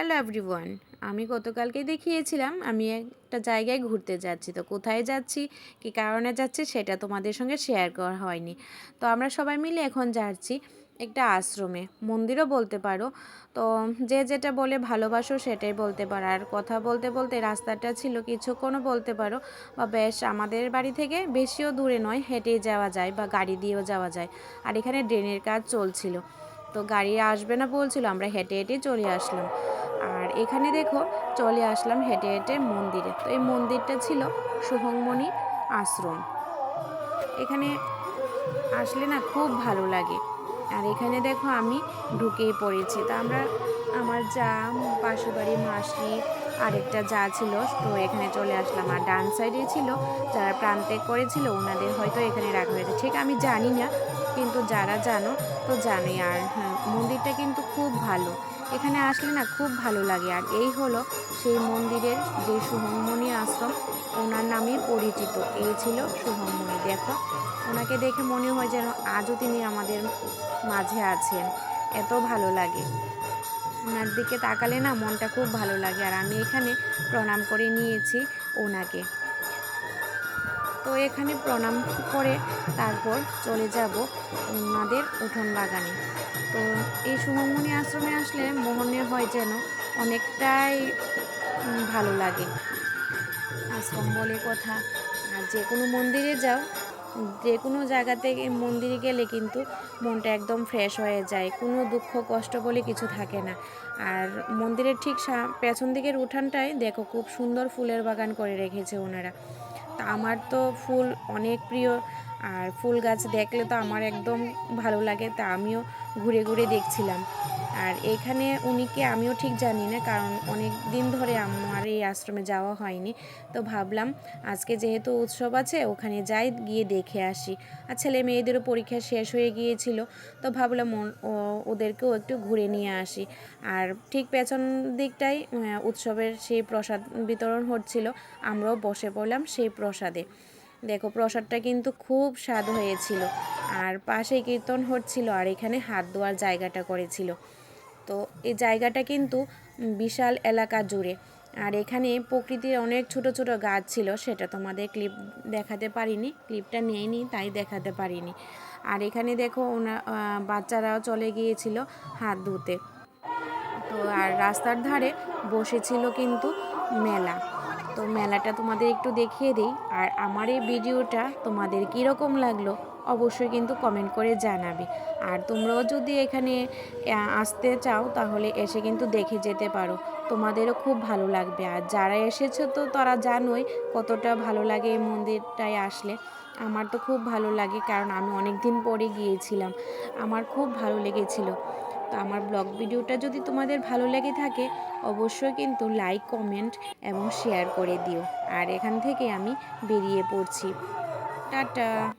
Hello everyone আমি গতকালকে দেখিয়েছিলাম, আমি একটা জায়গায় ঘুরতে যাচ্ছি। তো কোথায় যাচ্ছি, কী কারণে যাচ্ছি সেটা তোমাদের সঙ্গে শেয়ার করা হয়নি। তো আমরা সবাই মিলে এখন যাচ্ছি একটা আশ্রমে। মন্দিরও বলতে পারো। তো যে যেটা বলে ভালোবাসো সেটাই বলতে পারো। আর কথা বলতে বলতে রাস্তাটা ছিল কিছুক্ষণও বলতে পারো। বা বেশ আমাদের বাড়ি থেকে বেশিও দূরে নয়, হেঁটেই যাওয়া যায় বা গাড়ি দিয়েও যাওয়া যায়। আর এখানে ড্রেনের কাজ চলছিল। তো গাড়ি আসবে না বলছিল, আমরা হেঁটে হেঁটে চলে আসলাম। আর এখানে দেখো চলে আসলাম হেঁটে হেঁটে মন্দিরে। তো এই মন্দিরটা ছিল সুহংমণি আশ্রম। এখানে আসলে না খুব ভালো লাগে। আর এখানে দেখো আমি ঢুকেই পড়েছি। তা আমরা আমার যা পাশের বাড়ি মাসি আরেকটা যা ছিল তো এখানে চলে আসলাম। আর ডান সাইডে ছিল যারা প্রান্তে করেছিল ওনাদের হয়তো এখানে রাখা হয়েছে। ঠিক আমি জানি না কিন্তু যারা জানো তো জানোই আর হ্যাঁ, মন্দিরটা কিন্তু খুব ভালো। এখানে আসলে না খুব ভালো লাগে। আর এই হলো সেই মন্দিরের যে সুহংমণি আশ্রম, ওনার নামে পরিচিত। এই ছিল সুহংমণি দেখো। ওনাকে দেখে মনে হয় যেন আজও তিনি আমাদের মাঝে আছেন। এত ভালো লাগে। ওনার দিকে তাকালে না মনটা খুব ভালো লাগে। আর আমি এখানে প্রণাম করে নিয়েছি ওনাকে। তো এখানে প্রণাম করে তারপর চলে যাব ওনাদের উঠোন বাগানে। তো এই সুমঙ্গনী আশ্রমে আসলে মোহনে হয় যেন অনেকটাই ভালো লাগে। আশ্রম বলে কথা, আর যে কোনো মন্দিরে যাও, যে কোনো জায়গা থেকে মন্দিরে গেলে কিন্তু মনটা একদম ফ্রেশ হয়ে যায়, কোনো দুঃখ কষ্ট বলে কিছু থাকে না। আর মন্দিরের ঠিক পেছন দিকের উঠানটায় দেখো, খুব সুন্দর ফুলের বাগান করে রেখেছে ওনারা। তা আমার তো ফুল অনেক প্রিয়, আর ফুল গাছ দেখলে তো আমার একদম ভালো লাগে, তা আমিও ঘুরে ঘুরে দেখছিলাম। আর এখানে উনিকে আমিও ঠিক জানি না, কারণ অনেক দিন ধরে আমার এই আশ্রমে যাওয়া হয়নি। তো ভাবলাম আজকে যেহেতু উৎসব আছে, ওখানে যাই, গিয়ে দেখে আসি। আর ছেলে মেয়েদেরও পরীক্ষা শেষ হয়ে গিয়েছিল, তো ভাবলাম ওদেরকেও একটু ঘুরে নিয়ে আসি। আর ঠিক পেছন দিকটাই উৎসবের সেই প্রসাদ বিতরণ হচ্ছিল, আমরাও বসে পড়লাম সেই প্রসাদে। দেখো, প্রসাদটা কিন্তু খুব স্বাদ হয়েছিল। আর পাশে কীর্তন হচ্ছিল, আর এখানে হাত ধোয়ার জায়গাটা করেছিল। তো এই জায়গাটা কিন্তু বিশাল এলাকা জুড়ে। আর এখানে প্রকৃতির অনেক ছোট ছোট গাছ ছিল, সেটা তোমাদের ক্লিপ দেখাতে পারিনি ক্লিপটা নেয়নি তাই দেখাতে পারিনি। আর এখানে দেখো ওনা বাচ্চারাও চলে গিয়েছিল হাত ধুতে। তো আর রাস্তার ধারে বসেছিল কিন্তু মেলা। তো মেলাটা তোমাদের একটু দেখিয়ে দিই। আর আমার এই ভিডিওটা তোমাদের কীরকম লাগল অবশ্যই কিন্তু কমেন্ট করে জানাবে। আর তোমরাও যদি এখানে আসতে চাও তাহলে এসে কিন্তু দেখে যেতে পারো। তোমাদেরও খুব ভালো লাগবে। আর যারা এসেছ তো তারা জানোই কতটা ভালো লাগে এই মন্দিরটায় আসলে। আমার তো খুব ভালো লাগে কারণ আমি অনেক দিন পরে গিয়েছিলাম। আমার খুব ভালো লেগেছিলো। তো আমার ব্লগ ভিডিওটা যদি তোমাদের ভালো লেগে থাকে, অবশ্যই কিন্তু লাইক কমেন্ট এবং শেয়ার করে দিও। আর এখান থেকে আমি বেরিয়ে পড়ছি। টাটা!